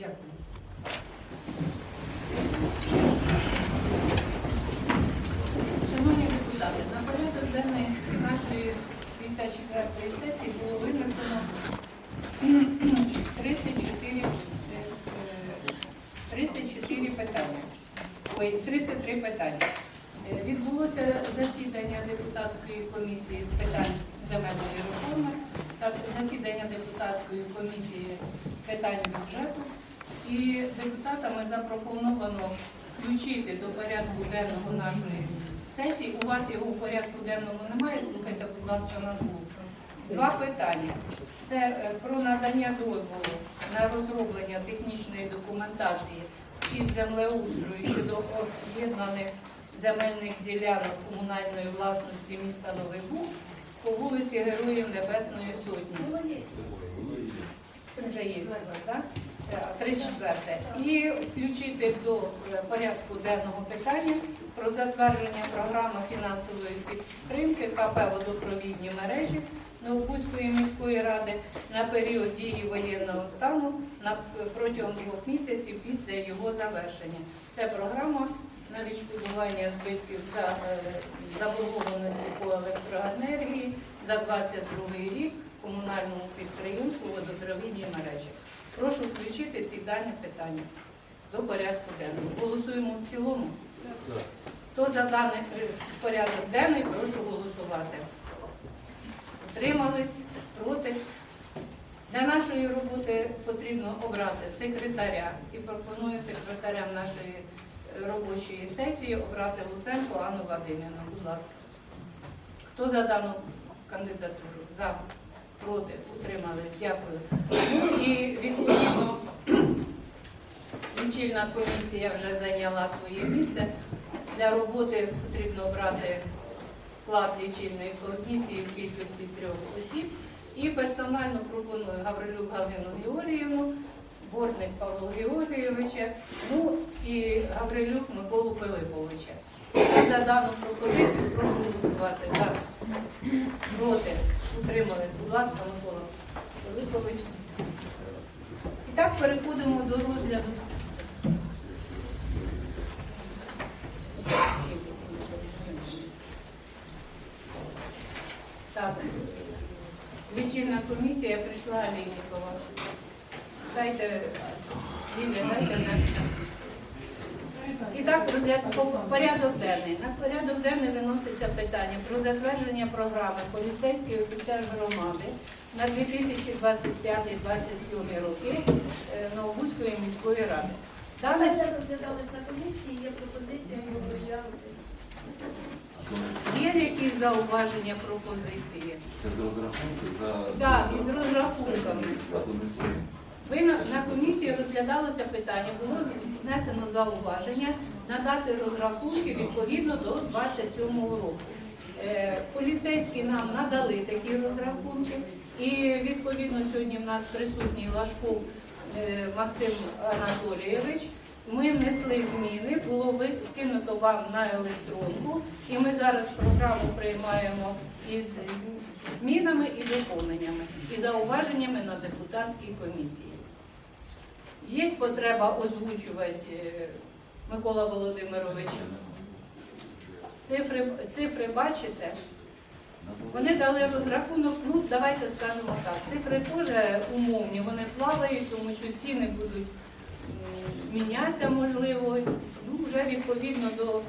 Дякую. Шановні депутати, на порядок денний нашої 54-ї сесії було винесено 34, е, е, 34 питання. Ой, 33 питання. Е, Відбулося засідання депутатської комісії з питань земельної реформи та засідання депутатської комісії з питань бюджету. І депутатами запропоновано включити до порядку денного нашої сесії. У вас його в порядку денному немає, слухайте, будь ласка, на слух. Два питання. Це е, про надання дозволу на розроблення технічної документації із землеустрою щодо об'єднаних земельних ділянок комунальної власності міста Новий Буг по вулиці Героїв Небесної Сотні. Це вже є так? Е, 34. І включити до е, порядку денного питання про затвердження програми фінансової підтримки КП водопровідні мережі Новобузької міської ради на період дії воєнного стану на протягом двох місяців після його завершення. Це програма на відшкодування збитків за е, заборгованості по електроенергії за 22 рік комунальному підприємству водопровідні мережі. Прошу включити ці дані питання до порядку денного. Голосуємо в цілому. Хто за даний е, порядок денний, прошу голосувати. Утримались? Проти? Для нашої роботи потрібно обрати секретаря і пропоную секретарем нашої е, робочої сесії обрати Луценко Анну Вадимівну. Будь ласка. Хто за дану кандидатуру? За, проти, утримались. Дякую. Ну і відповідно лічильна комісія вже зайняла своє місце. Для роботи потрібно обрати склад лічильної комісії в кількості трьох осіб. І персонально пропоную Гаврилюк Галину Георгіївну, Бортник Павло Георгійовича, ну і Гаврилюк Миколу Пилиповича. За дану пропозицію прошу голосувати за проти. Утримали. Будь ласка, Микола Пилипович. І так переходимо до розгляду. Так. Лічильна комісія прийшла Олейникова. Дайте, Лілія, дайте. І так, розгляд по- порядок денний. На порядок денний виноситься питання про затвердження програми поліцейський офіцер громади на 2025-2027 роки е, Новобузької міської ради. Дане розглядалось на комісії, є пропозиція розглянути. є якісь зауваження, пропозиції? Це з розрахунку за Так, із розрахунками. Ви на, на комісії розглядалося питання, було внесено зауваження надати розрахунки відповідно до 27-го року. Е, поліцейські нам надали такі розрахунки, і відповідно сьогодні в нас присутній Лашков е, Максим Анатолійович. Ми внесли зміни, було скинуто вам на електронку, і ми зараз програму приймаємо із змінами і доповненнями, і зауваженнями на депутатській комісії. Є потреба озвучувати, е, Микола Володимирович, цифри, цифри бачите? Вони дали розрахунок, ну давайте скажемо так. Цифри теж умовні, вони плавають, тому що ціни будуть мінятися, можливо, ну вже відповідно до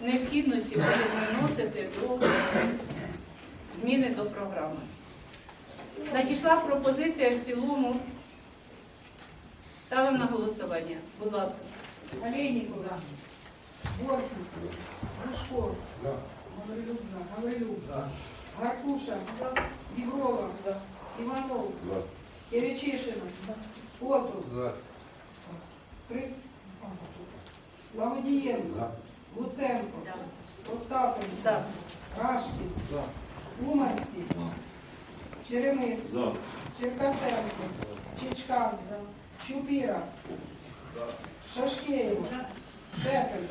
необхідності будемо вносити до зміни до програми. Надійшла пропозиція в цілому. Ставимо на голосування. Будь ласка. Олейникова. Бортник. Грушко. Гаврилюк за. Гаврилюк. Гаркуша. Єврова. Іванов. Киричишина. Котов. При... Лаводієнко. Луценко. Остапенко. За. Рашкін. Уманський. Черемис. Черкасенко. Чичкан. Чупіра. Шашкеєва. Шепель.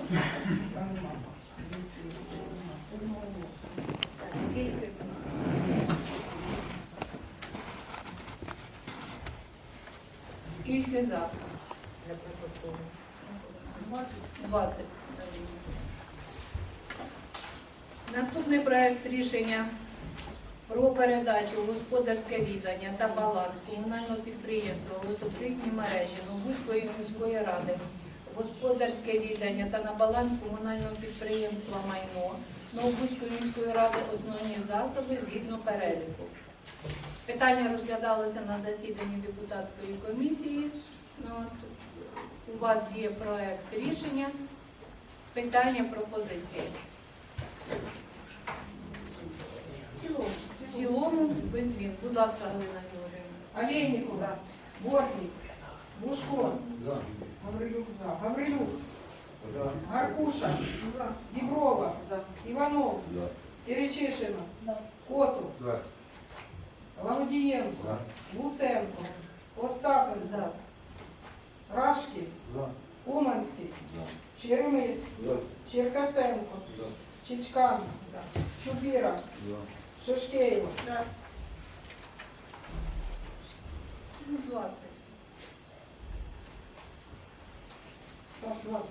Скільки? За? 20. Наступний проект рішення про передачу господарське віддання та баланс комунального підприємства водопровідні мережі Новбузької міської ради, господарське віддання та на баланс комунального підприємства майно Новбузької міської ради основні засоби згідно переліку. Питання розглядалося на засіданні депутатської комісії. Ну, у вас є проект рішення. Питання, пропозиції. В цілому. В цілому без змін. Будь ласка, Галина Георгіївна. Олейникова. Бортник. Бушко. Гаврилюк за. Гаврилюк. Гаркуша. Діброва. Іванов. Киричишина. Котов. Лавдієнко. Луценко. Остапенко. За. Рашкін. Уманський. Черемис. Черкасенко. Чичкан. Чупіра. Шишкеєва. Ну, 20. Так, 20.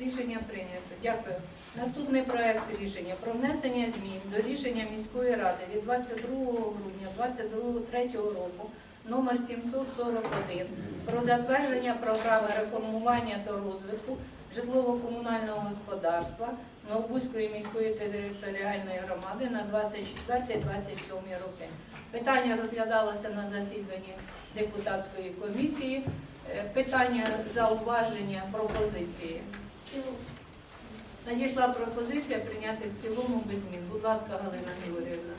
Рішення прийнято. Дякую. Наступний проект рішення про внесення змін до рішення міської ради від 22 грудня 2023 року номер 741 про затвердження програми реформування та розвитку житлово-комунального господарства Новобузької міської територіальної громади на 24-27 роки. Питання розглядалося на засіданні депутатської комісії. Е, Питання, зауваження, пропозиції. Надійшла пропозиція прийняти в цілому без змін. Будь ласка, Галина Георгіївна.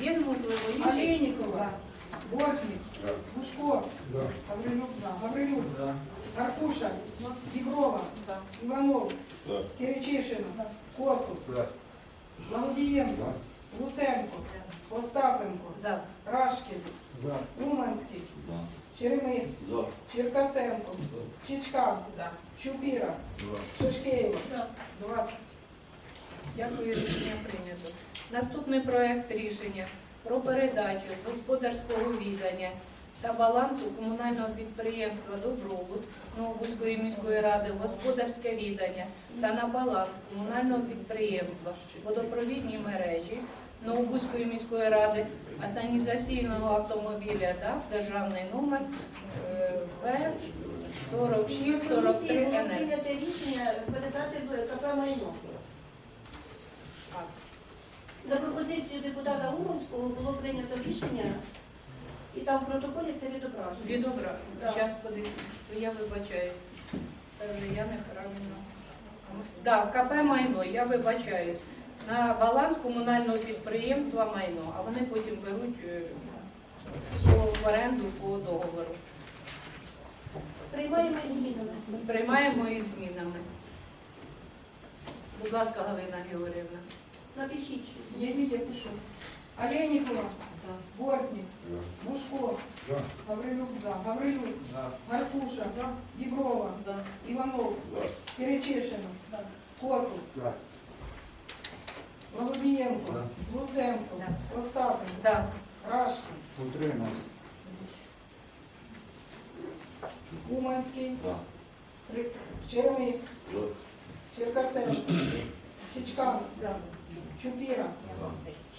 Є можливо інші? Олейникова. Бортник. Бушко. Гаврилюк. Гаврилюк. Аркуша. Діброва. Іванов. Киричишина. Котов. Лавдієнко. Луценко. Остапенко. Рашкін. Уманський. Черемис. Черкасенко. Чичкан. Чупіра. Шишкеєва. 20. Дякую, рішення прийнято. Наступний проект рішення про передачу господарського віддання та балансу комунального підприємства Добробут Новобузької міської ради, господарське віддання та на баланс комунального підприємства водопровідні мережі Новобузької міської ради, асанізаційного автомобіля ДАФ, державний номер е, В 4643 Комісії НС. прийнято рішення передати в КП майно. За пропозицією депутата Уманського було прийнято рішення, і там в протоколі це відображено. Відобра. Так. Зараз подивлюсь. Я вибачаюсь. Це вже я неправильно. Так, КП майно, я вибачаюсь. На баланс комунального підприємства майно, а вони потім беруть е, в оренду по договору. Приймаємо змінами. Приймаємо із змінами. Будь ласка, Галина Георгіївна. Напишіть. Є, є, я пишу. Олейникова. Бортник. Бушко. Гаврилюк за. Гаврилюк. Гаркуша. Діброва. Іванов. Киричишина. Котов. Лаводієнко. Луценко. Остапенко. За. Рашкін. Уманський. Ри- Черемис. Черкасенко. Січкан. Чупіра.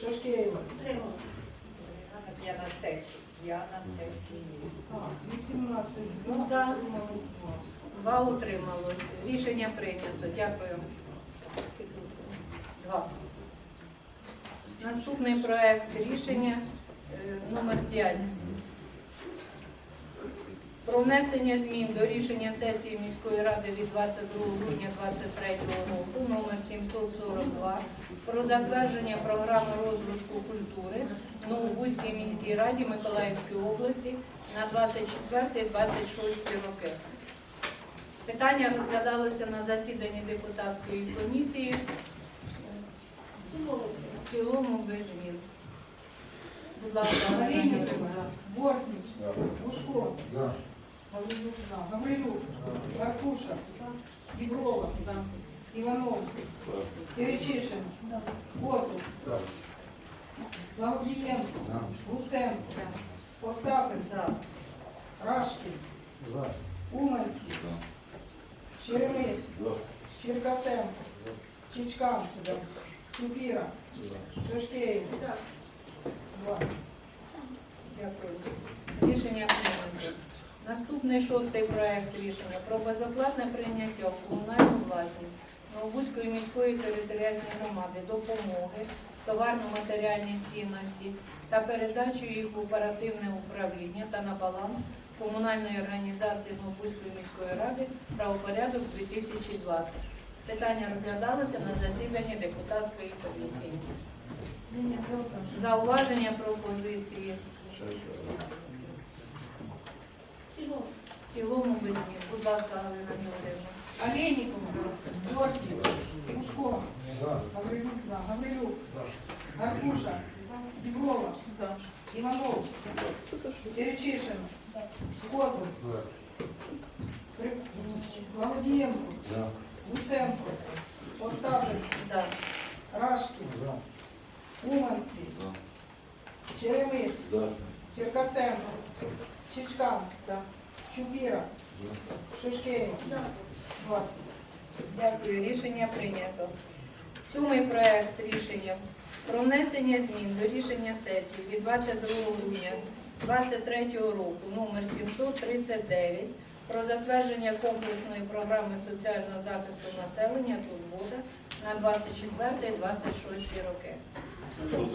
Шашкеєва. Підтримали. Я на сесії. Я на сесії. 18 Ну, за. два. Два утрималось. Рішення прийнято. Дякую. Два. Наступний проект рішення е, номер 5. Про внесення змін до рішення сесії міської ради від 22 грудня 2023 року номер 742 про затвердження програми розвитку культури в Новобузькій міській раді Миколаївської області на 24-26 роки. Питання розглядалося на засіданні депутатської комісії В цілому. без змін. Будь ласка. Бортник. Бушко. Гаврилюк. Гаркуша. Діброва. Іванов. Киричишин. Котов. Лавдієнко. Луценко. Остапенко. За. Рашкін. Уманський, Черемис, Черкасенко, Чичкан, Чупіра, Шишкеєв. Два. Дякую. Рішення прийнято. Наступний шостий проект рішення про безоплатне прийняття в комунальну власність Новобузької міської територіальної громади допомоги, товарно-матеріальні цінності та передачу їх в оперативне управління та на баланс комунальної організації Новобузької міської ради правопорядок 2020. Питання розглядалося на засіданні депутатської комісії. Зауваження пропозиції цілому. в цілому без змін. Будь ласка, Галина Георгіївна. Олейникова, Георгий, Пушко, Гаврилюк за, Гаврилюк, Аркуша, Діброва, Іванов, Перечишин, Котов, Благодієнко, Луценко, Остапенко, За. Рашкін, Уманський, Черемис, Черкасенко, Чичкан, Чупіра, Шишкевич, 20. Дякую. Рішення прийнято. Сьомий проект рішення про внесення змін до рішення сесії від 22 грудня 2023 року номер 739 про затвердження комплексної програми соціального захисту населення «Турбота» на 24-26 роки.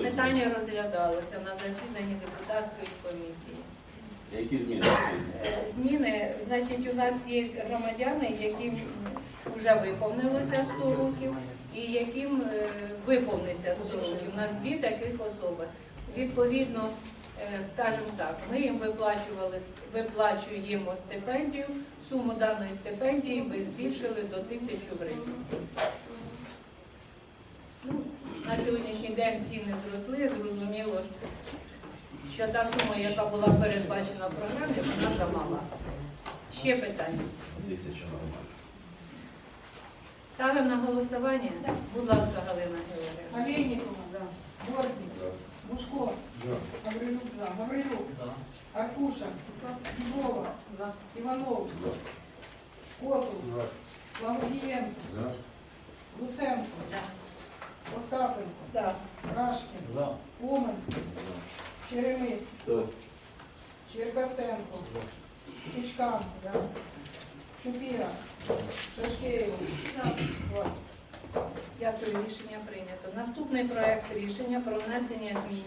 Питання розглядалося на засіданні депутатської комісії. Які зміни? Е, Зміни, значить, у нас є громадяни, яким вже виповнилося 100 років і яким е, виповниться 100 років. У нас дві таких особи. Відповідно, е, скажімо так, ми їм виплачували, виплачуємо стипендію, суму даної стипендії ми збільшили до 1000 гривень. Ну, на сьогоднішній день ціни зросли, зрозуміло, що та сума, яка була передбачена в програмі, вона замала. Ще питання. Ставимо на голосування. Будь ласка, Галина Георгіївна. Олейникова, Георгий, Бушко, Гаврилюк за, Гаврилюк, Аркуша, Діброва, Іванов, Котов, Благодієнко, Луценко, Остапенко, За. Рашкін, Черемис, Черкасенко, Чичкан, Чупіра, Шашкеєв, 20. Дякую, рішення прийнято. Наступний проект рішення про внесення змін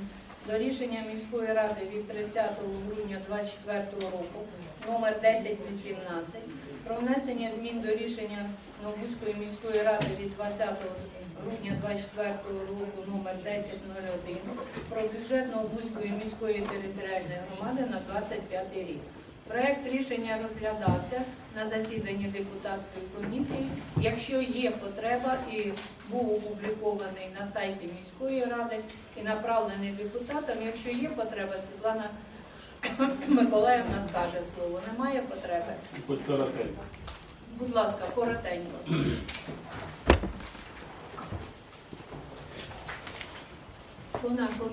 до рішення міської ради від 30 грудня 2024 року номер 1018 про внесення змін до рішення Новбузької міської ради від 20 грудня 2024 року номер 1001 про бюджет Новбузької міської територіальної громади на 25 рік. Проект рішення розглядався на засіданні депутатської комісії. Якщо є потреба і був опублікований на сайті міської ради і направлений депутатам, якщо є потреба, Світлана Миколаївна скаже слово. Немає потреби. Хоть коротенько. Будь ласка, коротенько. Що на що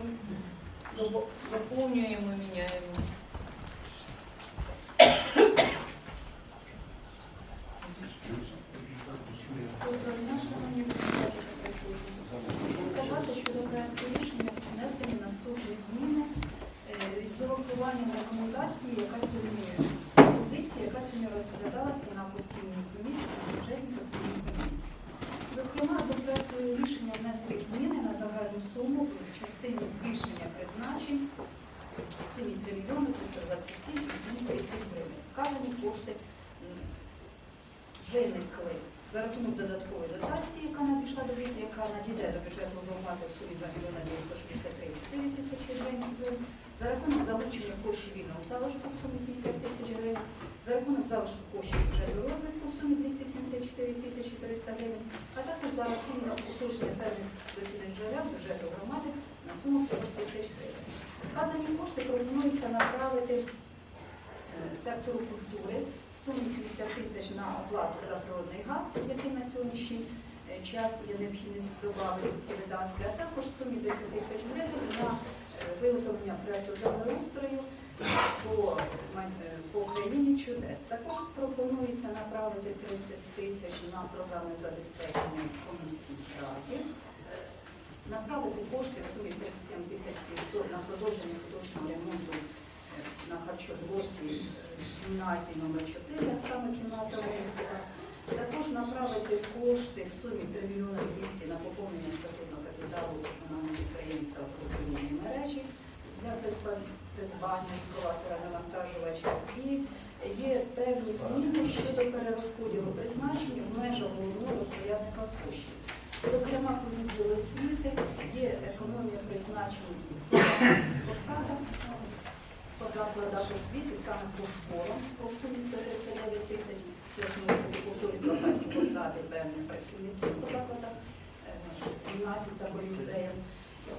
доповнюємо, міняємо. Доброго дня, шановні депутати та присутні. Хочу сказати, що до проекту рішення внесені наступні зміни е, з урахуванням рекомендації, яка сьогодні позиції, яка сьогодні розглядалася на постійній комісії, на бюджетній постійній комісії. Зокрема, до проекту рішення внесли зміни на загальну суму в частині збільшення призначень в сумі 3 мільйони 327 7 тисяч гривень. Вказані кошти м, виникли за рахунок додаткової дотації, яка надійшла до бюджету, яка надійде до бюджету громади в сумі 2 мільйони 963 4 тисячі гривень, за рахунок залучення коштів вільного залишку в сумі 50 тисяч гривень, за рахунок залишку коштів бюджету розвитку в сумі 274 тисячі 300 гривень, а також за рахунок уточнення певних дохідних джерел бюджету громади на суму 40 тисяч гривень. Вказані кошти пропонується направити е, сектору культури в сумі 50 тисяч на оплату за природний газ, який на сьогоднішній е, час є необхідність додати ці видатки, а також в сумі 10 тисяч гривень на е, виготовлення проєкту землеустрою по, по Україні чудес. Також пропонується направити 30 тисяч на програми забезпечення по міській раді. Направити кошти в сумі 37 тисяч 700 на продовження художнього ремонту е, на харчоблоці е, гімназії номер 4, а саме кімната Олімпіка. Також направити кошти в сумі 3 мільйони 200 на поповнення статутного капіталу комунального підприємства «Продуктивні мережі» для придбання ескалатора навантажувача. І є певні зміни щодо перерозподілу призначень в межах головного розпорядника коштів. Зокрема, по відділу освіти є економія призначень по посадах, по закладах освіти, саме по школам, по сумі 139 тисяч. Це знову повторюсь посади певних працівників по закладах е, гімназій та по.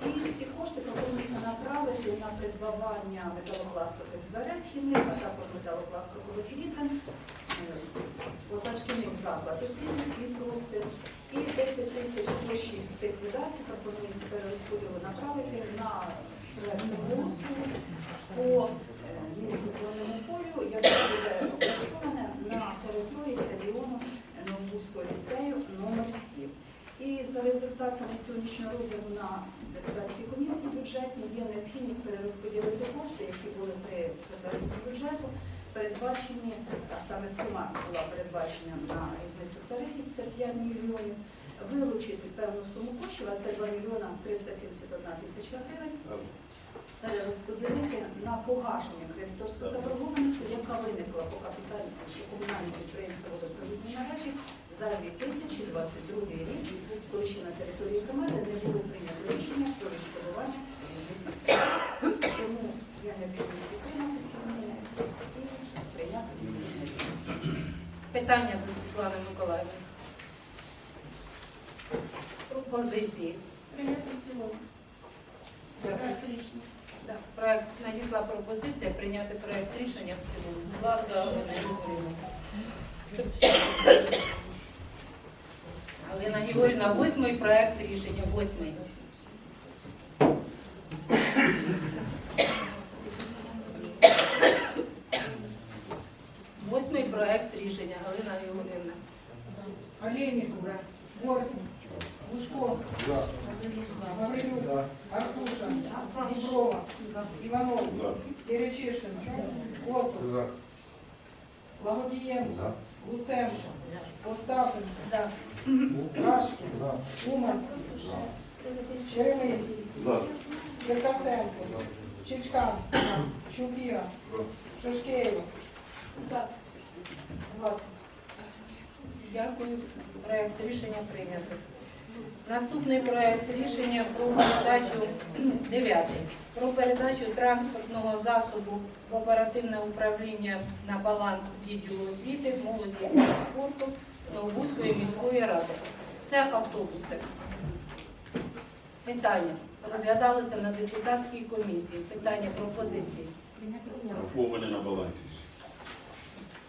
І ці кошти пропонується направити на придбавання металопластикових дверей вхідних, а також металопластикових вікон, е, позашкільних заклад освіти і простір. І 10 тисяч коштів з цих видатків пропонується перерозподілу направити на проект землеустрою по е, полю, яке буде облаштоване на території стадіону Новбузького ліцею номер 7. І за результатами сьогоднішнього розгляду на депутатській комісії бюджетній є необхідність перерозподілити кошти, які були при затвердженні бюджету, передбачені, а саме сума була передбачена на різницю тарифів, це 5 мільйонів, вилучити певну суму коштів, а це 2 мільйона 371 тисяча гривень, перерозподілити на погашення кредиторської заборгованості, яка виникла по капітальному комунальному підприємству водопровідні мережі за 2022 рік, коли ще на території громади не було прийнято рішення про відшкодування різниці. Тому я необхідність підтримати ці зміни і прийняти рішення. Питання до Світлани Миколаївни. Пропозиції. Прийняти в цілому. Дякую. Проект. Надійшла пропозиція прийняти проект рішення в цілому. Будь ласка, Олена Григорівна, восьмий проект рішення. Восьмий проект рішення, Галина Григорівна. Олейникова, Бортник, Лужко, Гаврилюк, Аркуша, Діброва, Иванов, Перечишин, Котов, Лагодієнко, Луценко, Остапенко, За. Рашкін, Уманський, Черемис, Черкасенко, Чичкан, Чупіра, Шашкеєва, 20. Дякую. Проект рішення прийнято. Наступний проект рішення про передачу дев'ятий. Про передачу транспортного засобу в оперативне управління на баланс відділу освіти, молоді та спорту Новобузької міської ради. Це автобуси. Питання розглядалося на депутатській комісії. Питання пропозиції. Враховані на балансі.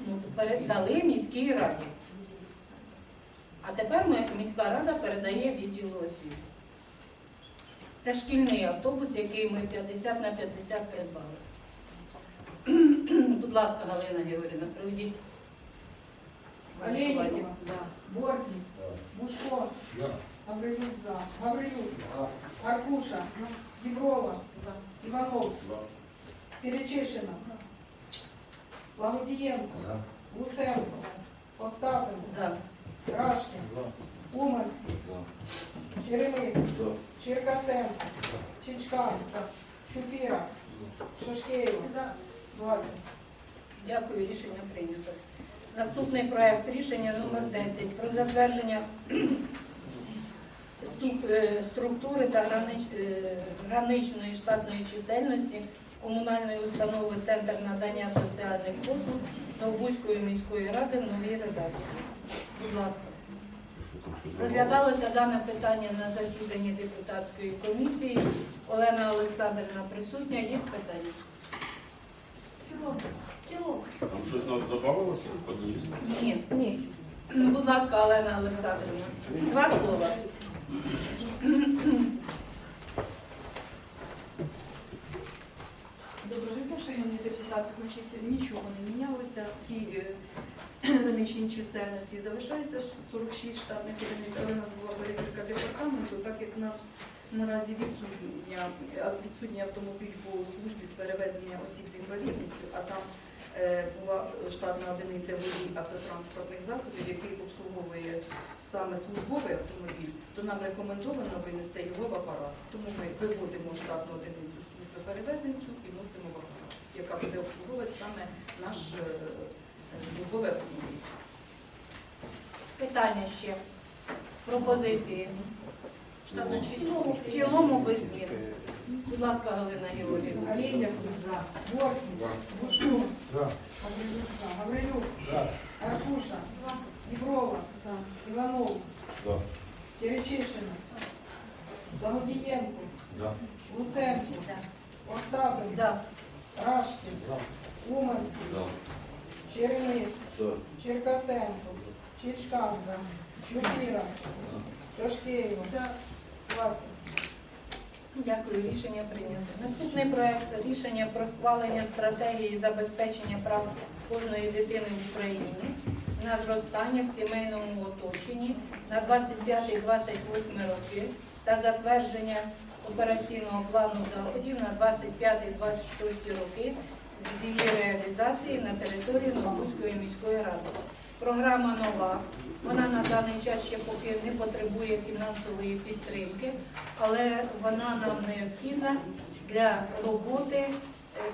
Ну, передали міській раді. А тепер ми, міська рада передає відділу освіти. Це шкільний автобус, який ми 50 на 50 придбали. Будь ласка, Галина Георгіївна, проведіть. Олейникова. За. Бортник, Бушко, Гаврилюк за, Гаврилюк, Аркуша, Діброва, Иванов, Перечишина, Лагодієнко, Луценко, Остапенко, За. Рашкін, Уманський, Черемис, Черкасенко, Чичкан, Чупіра, Шашкеєва, 20. Дякую, рішення прийнято. Наступний проект рішення номер 10 про затвердження е, структури та гранич- е, граничної штатної чисельності комунальної установи Центр надання соціальних послуг Новбузької міської ради в новій редакції. Будь ласка. Розглядалося дане питання на засіданні депутатської комісії. Олена Олександрівна присутня. Є питання? Цілому. Цілому. Там щось нас додавалося? Ні. Ні. Будь ласка, Олена Олександрівна. Два слова. Доброго дня, шановні Так, значить, нічого не мінялося. В е, чисельності залишається 46 штатних одиниць, але у нас була перевірка департаменту, так як у нас наразі відсутня, е, відсутній автомобіль по службі з перевезення осіб з інвалідністю, а там е, була штатна одиниця водій автотранспортних засобів, який обслуговує саме службовий автомобіль, то нам рекомендовано винести його в апарат. Тому ми виводимо штатну одиницю служби перевезень цю і вносимо в апарат, яка буде обслуговувати саме наш е, е. Питання ще. Пропозиції. Штатна В цілому без змін. Будь ласка, Галина Георгіївна. Олейник. Бортник. Бушко. Гаврилюк. за. Гаврилюк. Аркуша. Діброва. Іванов. Теречишина. Лагодієнко. Луценко. Остапенко. За. Рашкін. Уманський. Черемис. Черкасенко. Чичкан. Чупіра. Ташкеєва. 20. Дякую, рішення прийнято. Наступний проект рішення про схвалення стратегії забезпечення прав кожної дитини в Україні на зростання в сімейному оточенні на 25-28 роки та затвердження операційного плану заходів на 25-26 роки з її реалізації на території Новгородської міської ради. Програма нова. Вона на даний час ще поки не потребує фінансової підтримки, але вона нам необхідна для роботи е,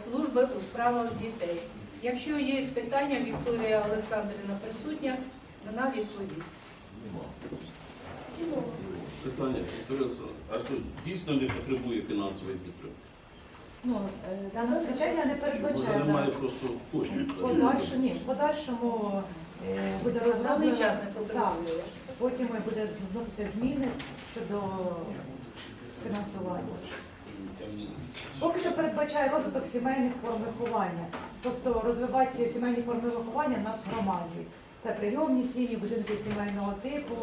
служби у справах дітей. Якщо є питання, Вікторія Олександрівна присутня, вона відповість. Питання, Вікторія Олександровна, а що дійсно не потребує фінансової підтримки? Ну, е, дана стратегія не передбачає немає зараз. просто коштів. В Подальшому, ні, в подальшому е, буде Даний розроблено, час не потребує. потім буде вносити зміни щодо фінансування. Поки що передбачає розвиток сімейних форм виховання, тобто розвивати сімейні форми виховання в нас в громаді. Це прийомні сім'ї, будинки сімейного типу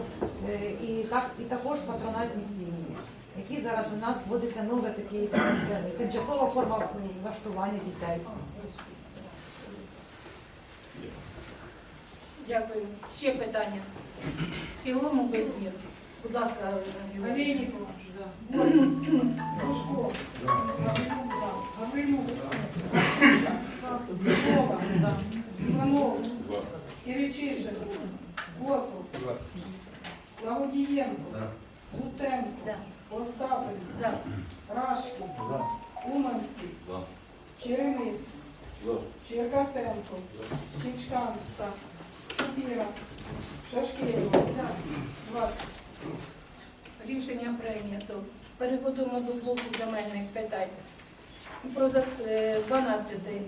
е, і, так, і також патронатні сім'ї, які зараз у нас вводиться нове такі е, тимчасова форма влаштування дітей. Дякую. Ще питання. В цілому без змін. Будь ласка. Бортник. Бушко. Гаврилюк. За. Іванов. Киричишин. Котов. Лагодієнко. Луценко. Остапенко. За. Рашкін. Уманський. Черемис. Черкасенко. Чичкан. Чупіра. Шашкеєва. 20. Рішення прийнято. Переходимо до блоку земельних питань. Про за- е, 12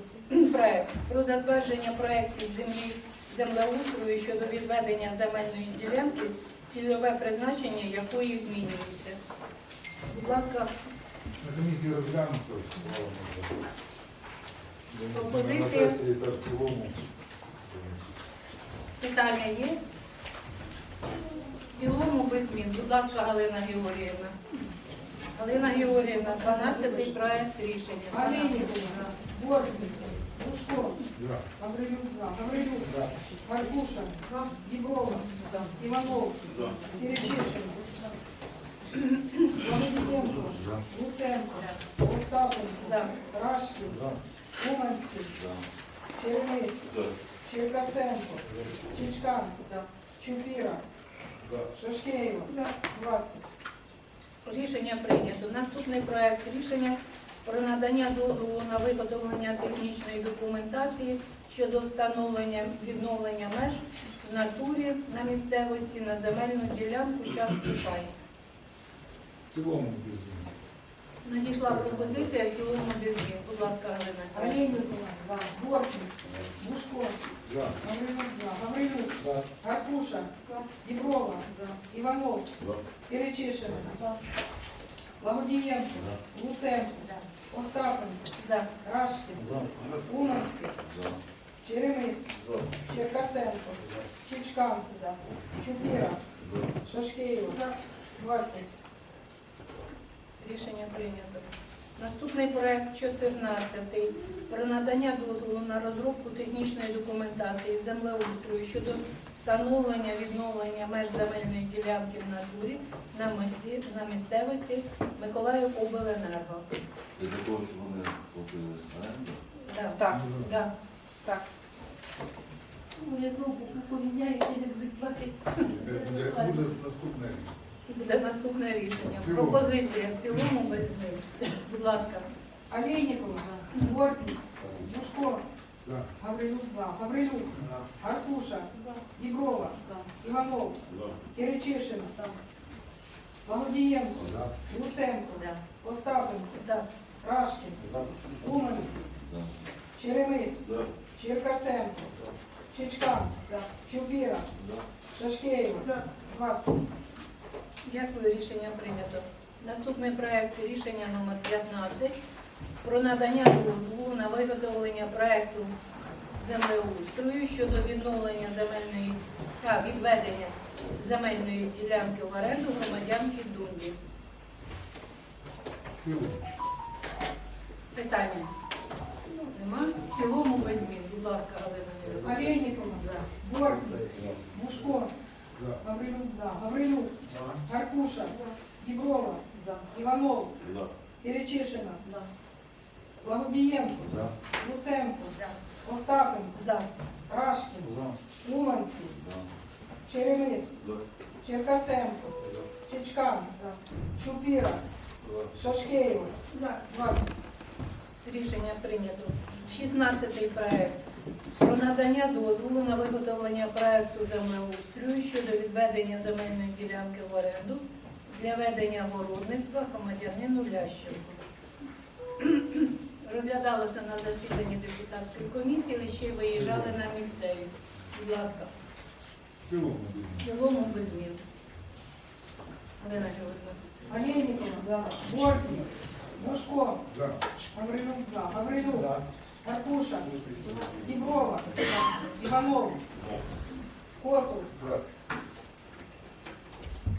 проект про затвердження проєктів землі землеустрою щодо відведення земельної ділянки, цільове призначення якої змінюється. Будь ласка, На комісії розглянуто. Пропозиція? На сесії та в цілому. питання є? В цілому без змін. Будь ласка, Галина Георгіївна. Галина Георгіївна, 12 проект рішення. Олейникова. Бортник. Бушко. За. Гаврилюк. За. Гаврилюк. Маркуша. Діброва. Іванов. За. Лагодієнко. Луценко. Остапенко. За. Рашкін. Уманський. Черемис. Черкасенко. Чичкан. Чупіра. Шашкеєва. 20. Рішення прийнято. Наступний проект рішення про надання дозволу на виготовлення технічної документації щодо встановлення відновлення меж в натурі на місцевості на земельну ділянку частку пай. В цілому без змін. Надійшла пропозиція в цілому без змін. Будь ласка, Галина. Олейникова. За. Бортник. Бушко. За. Гаврилюк. За. Гаврилюк. За. Гаркуша. Діброва. Іванов. За. Киричишин. Лагодієнко. Луценко. Остапенко. За. Рашкін. Уманський. Черемис. Черкасенко. Чичкан. Чупіра. Шашкеєва. 20. Рішення прийнято. Наступний проект 14 про надання дозволу на розробку технічної документації землеустрою щодо встановлення відновлення меж земельної ділянки в натурі на мості на місцевості Миколаїв Обленерго. Це для того, щоб вони платили оренду. Да. Так, Да. так. Вони знову поміняють і не будуть платити. Буде буде наступне. Буде наступне рішення. Пропозиція в цілому без змін. Будь ласка. Олейникова, Бортник, Бушко, Гаврилюк за, Гаврилюк, Аркуша, Діброва, Іванов, Киричишина, Благодієнко, Луценко, Остапенко. Рашкін, Уманський, Черемис, Черкасенко, Чичкан, Чубіра, Шашкеєва, 20. Дякую, рішення прийнято. Наступний проект рішення номер 15 про надання дозволу на виготовлення проекту землеустрою щодо відновлення земельної та відведення земельної ділянки в оренду громадянки Дунді. Питання? Нема? В цілому без змін. Будь ласка, Галина. Олейникова, Бортник, Бушко, За. Гаврилюк за, Гаврилюк, Аркуша, Діброва, Іванов, За. Киричишина, Благодієнко, За. Луценко, Остапенко, За. Рашкін, За. Уманський, За. Черемис, За. Черкасенко, Чичкан, Чупіра, Шашкеєва, 20. Рішення прийнято. 16 проект. Про надання дозволу на виготовлення проекту землеустрою щодо відведення земельної ділянки в оренду для ведення городництва громадянину Лященку. Розглядалося на засіданні депутатської комісії, але ще й виїжджали на місцевість. Будь ласка, В цілому. без змін. Галина Георгіївна. Олейникова за, Бортник, Бушко, За. Гаврилюк за, Гаврилюк, Аркуша, Діброва, Іванов, Котов, За.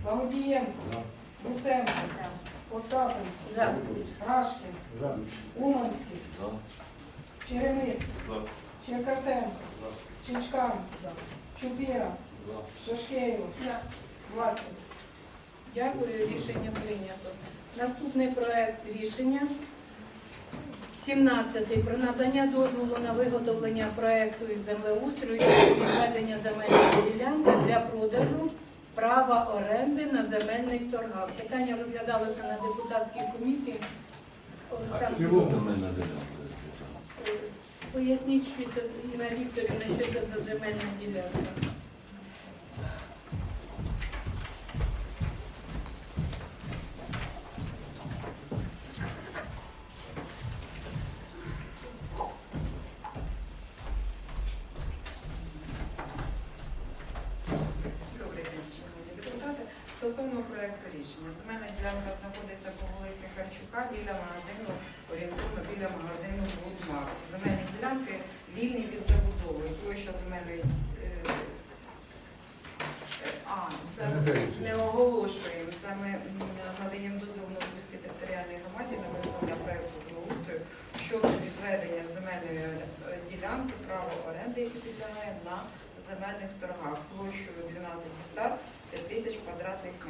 Благодієнко, Остапенко, За. Рашкін, Уманський, Черемис, Черкасенко, Чичкан, Чупіра. Шашкеєва, 20. Дякую, рішення прийнято. Наступний проект рішення 17 про надання дозволу на виготовлення проекту із землеустрою щодо відведення земельної ділянки для продажу права оренди на земельних торгах. Питання розглядалося на депутатській комісії. Олександр, земельна ділянка? е, поясніть, що це Інна Вікторівна, що це за земельна ділянка.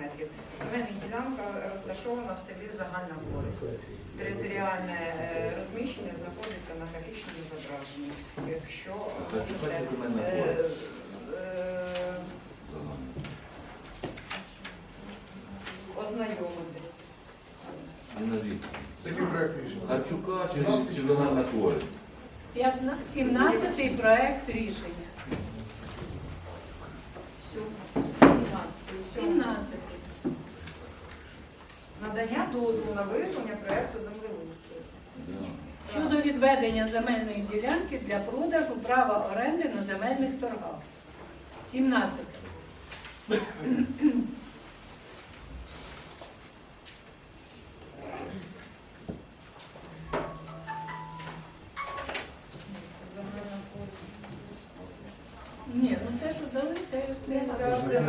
Метрів. Земельна ділянка розташована в селі Загальна користь. Територіальне е, розміщення знаходиться на графічному зображенні. Якщо можете, е, користь? е, ознайомитись. Це проект рішення? Харчука чи, чи загальна користь? 17 проект рішення. 17. Надання дозволу на виявлення проєкту землеустрою. Щодо відведення земельної ділянки для продажу права оренди на земельних торгах. 17. Ні, ну те, що дали, те. те.